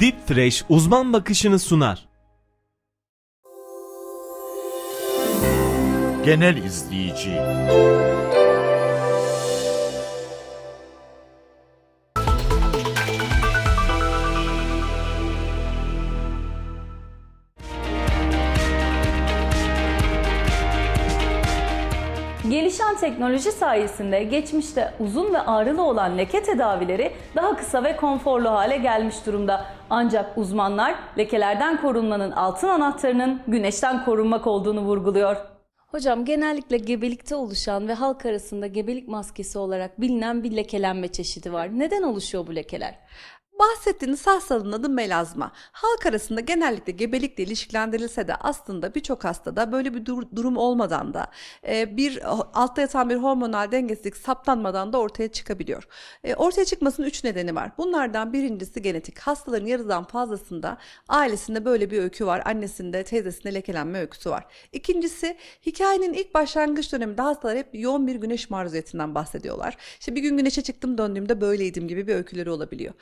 Deep Fresh uzman bakışını sunar. Genel izleyici. Gelişen teknoloji sayesinde geçmişte uzun ve ağrılı olan leke tedavileri daha kısa ve konforlu hale gelmiş durumda. Ancak uzmanlar lekelerden korunmanın altın anahtarının güneşten korunmak olduğunu vurguluyor. Hocam genellikle gebelikte oluşan ve halk arasında gebelik maskesi olarak bilinen bir lekelenme çeşidi var. Neden oluşuyor bu lekeler? Bahsettiğiniz hastalığın adı melazma. Halk arasında genellikle gebelikle ilişkilendirilse de aslında birçok hastada böyle bir dur- durum olmadan da e, bir altta yatan bir hormonal dengesizlik saptanmadan da ortaya çıkabiliyor. E, ortaya çıkmasının üç nedeni var. Bunlardan birincisi genetik. Hastaların yarıdan fazlasında ailesinde böyle bir öykü var. Annesinde, teyzesinde lekelenme öyküsü var. İkincisi hikayenin ilk başlangıç döneminde hastalar hep yoğun bir güneş maruziyetinden bahsediyorlar. İşte bir gün güneşe çıktım döndüğümde böyleydim gibi bir öyküleri olabiliyor.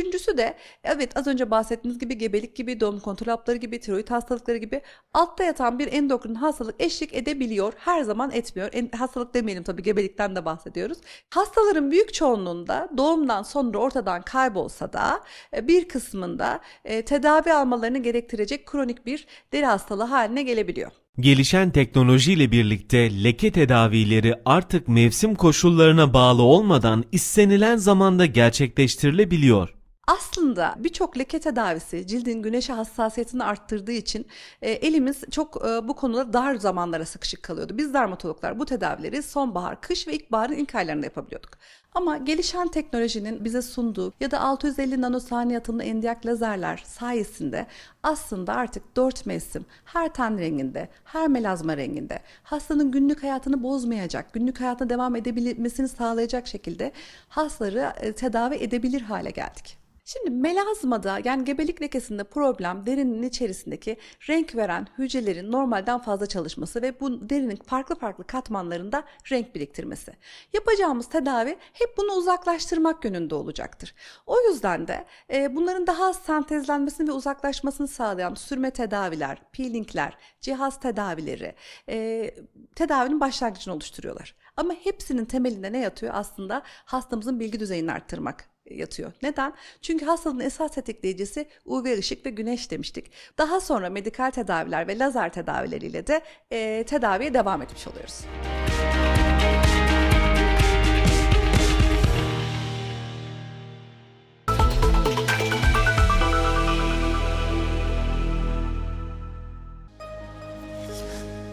Üçüncüsü de evet az önce bahsettiğiniz gibi gebelik gibi, doğum kontrol hapları gibi, tiroid hastalıkları gibi altta yatan bir endokrin hastalık eşlik edebiliyor. Her zaman etmiyor. En, hastalık demeyelim tabii gebelikten de bahsediyoruz. Hastaların büyük çoğunluğunda doğumdan sonra ortadan kaybolsa da e, bir kısmında e, tedavi almalarını gerektirecek kronik bir deri hastalığı haline gelebiliyor. Gelişen teknolojiyle birlikte leke tedavileri artık mevsim koşullarına bağlı olmadan istenilen zamanda gerçekleştirilebiliyor. Aslında birçok leke tedavisi cildin güneşe hassasiyetini arttırdığı için e, elimiz çok e, bu konuda dar zamanlara sıkışık kalıyordu. Biz dermatologlar bu tedavileri sonbahar, kış ve ilkbaharın ilk aylarında yapabiliyorduk. Ama gelişen teknolojinin bize sunduğu ya da 650 nanosaniye atımlı endiyak lazerler sayesinde aslında artık dört mevsim her ten renginde, her melazma renginde hastanın günlük hayatını bozmayacak, günlük hayatına devam edebilmesini sağlayacak şekilde hastaları e, tedavi edebilir hale geldik. Şimdi melazmada yani gebelik lekesinde problem derinin içerisindeki renk veren hücrelerin normalden fazla çalışması ve bu derinin farklı farklı katmanlarında renk biriktirmesi. Yapacağımız tedavi hep bunu uzaklaştırmak yönünde olacaktır. O yüzden de e, bunların daha az sentezlenmesini ve uzaklaşmasını sağlayan sürme tedaviler, peelingler, cihaz tedavileri e, tedavinin başlangıcını oluşturuyorlar. Ama hepsinin temelinde ne yatıyor? Aslında hastamızın bilgi düzeyini arttırmak yatıyor. Neden? Çünkü hastalığın esas tetikleyicisi UV ışık ve güneş demiştik. Daha sonra medikal tedaviler ve lazer tedavileriyle de e, tedaviye devam etmiş oluyoruz.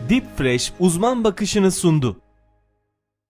Deep Fresh uzman bakışını sundu.